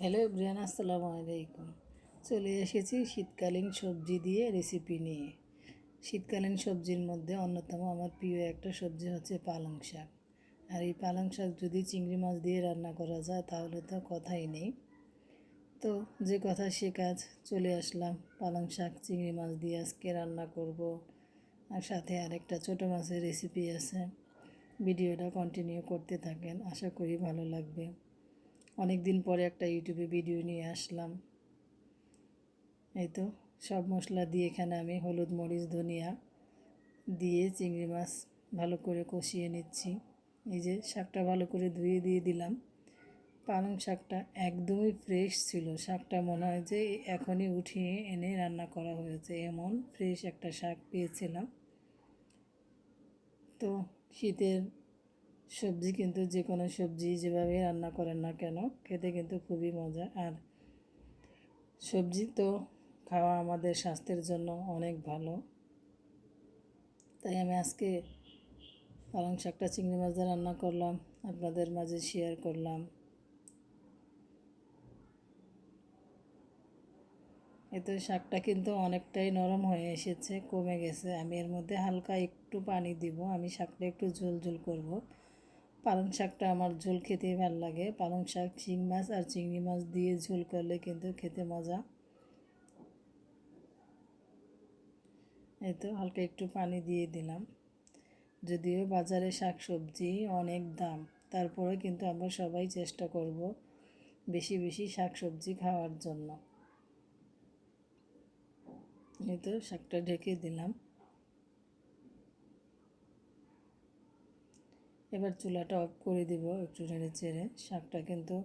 Hello Brian, আসসালামু আলাইকুম। চলে এসেছি শীতকালীন সবজি দিয়ে রেসিপি নিয়ে। শীতকালীন সবজির মধ্যে অন্যতম আমার প্রিয় একটা সবজি হচ্ছে পালং শাক। আর এই পালং শাক যদি চিংড়ি মাছ দিয়ে রান্না করা যায়, তাহলে তো কথাই নেই। তো যে কথা, সে কাজ। চলে আসলাম পালং শাক, চিংড়ি মাছ দিয়ে আজকে রান্না করব। আর সাথে আরেকটা ছোটো মাছের রেসিপি আছে। ভিডিওটা কন্টিনিউ করতে থাকেন, আশা করি ভালো লাগবে। অনেক দিন পরে একটা ইউটিউবে ভিডিও নিয়ে আসলাম। এই তো সব মশলা দিয়ে এখানে আমি হলুদ, মরিচ, ধনিয়া দিয়ে চিংড়ি মাছ ভালো করে কষিয়ে নিচ্ছি। এই যে শাকটা ভালো করে ধুয়ে দিয়ে দিলাম। পালং শাকটা একদমই ফ্রেশ ছিল। শাকটা মনে হয় যে এখনই উঠিয়ে এনে রান্না করা হয়েছে। এমন ফ্রেশ একটা শাক পেয়েছিলাম। তো শীতের সবজি কিন্তু যে কোনো সবজি যেভাবে রান্না করেন না কেন, খেতে কিন্তু খুবই মজা। আর সবজি তো খাওয়া আমাদের স্বাস্থ্যের জন্য অনেক ভালো। তাই আমি আজকে পালং শাকটা চিংড়ি মাছ দিয়ে রান্না করলাম, আপনাদের মাঝে শেয়ার করলাম। এতে শাকটা কিন্তু অনেকটাই নরম হয়ে এসেছে, কমে গেছে। আমি এর মধ্যে হালকা একটু পানি দিব, আমি শাকটা একটু ঝোল ঝোল করব। পালং শাকটা আমার ঝোল খেতেই ভালো লাগে। পালং শাক, শিং মাছ আর চিংড়ি মাছ দিয়ে ঝোল করলে কিন্তু খেতে মজা। এই তো হালকা একটু পানি দিয়ে দিলাম। যদিও বাজারে শাক সবজি অনেক দাম তারপরে কিন্তু আমরা সবাই চেষ্টা করব বেশি বেশি শাক সবজি খাওয়ার জন্য। এই তো শাকটা ঢেকে দিলাম। এবার চুলাটা অফ করে দিব একটু নেড়ে চেড়ে। শাকটা কিন্তু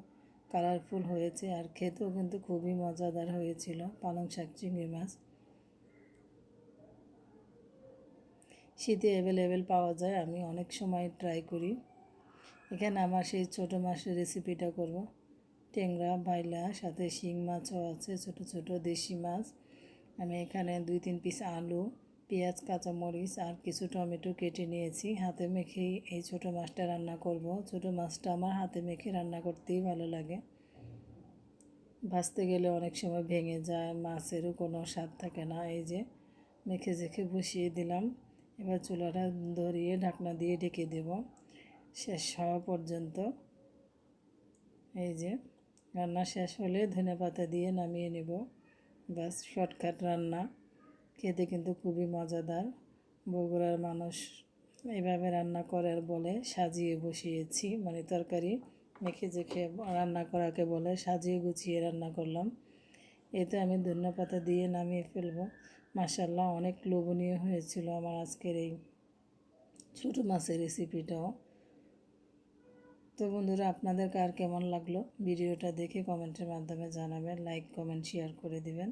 কালারফুল হয়েছে আর খেতেও কিন্তু খুবই মজাদার হয়েছিল। পালং শাক, চিংড়ি মাছ। শীতে অ্যাভেলেবেল পাওয়া যায়, আমি অনেক সময় ট্রাই করি। এখানে আমার সেই ছোটো মাছের রেসিপিটা করব। ট্যাংরা, বাইলা, সাথে শিং মাছও আছে, ছোট ছোট দেশি মাছ। আমি এখানে দুই তিন পিস আলু পেঁয়াজ, কাঁচামরিচ আর কিছু টমেটো কেটে নিয়েছি। হাতে মেখেই এই ছোটো মাছটা রান্না করব। ছোটো মাছটা আমার হাতে মেখে রান্না করতেই ভালো লাগে। ভাজতে গেলে অনেক সময় ভেঙে যায়, মাছেরও কোনো স্বাদ থাকে না। এই যে মেখে জেখে বসিয়ে দিলাম। এবার চুলাটা ধরিয়ে ঢাকনা দিয়ে ঢেকে দেব। শেষ হওয়া পর্যন্ত এই যে রান্না শেষ হলে ধনে পাতা দিয়ে নামিয়ে নেব। বাস শর্টকাট রান্না। খেতে কিন্তু খুবই মজাদার। বগুড়ার মানুষ এইভাবে রান্না করার বলে, সাজিয়ে বসিয়েছি মানে তরকারি মেখে জেখে রান্না করাকে বলে, সাজিয়ে গুছিয়ে রান্না করলাম। এতে আমি ধন্য পাতা দিয়ে নামিয়ে ফেলব। মাসাল্লাহ অনেক লোভনীয় হয়েছিল আমার আজকের এই ছোটো মাছের রেসিপিটাও। তো বন্ধুরা, আপনাদের কার কেমন লাগল? ভিডিওটা দেখে কমেন্টের মাধ্যমে জানাবেন, লাইক, কমেন্ট, শেয়ার করে দিবেন।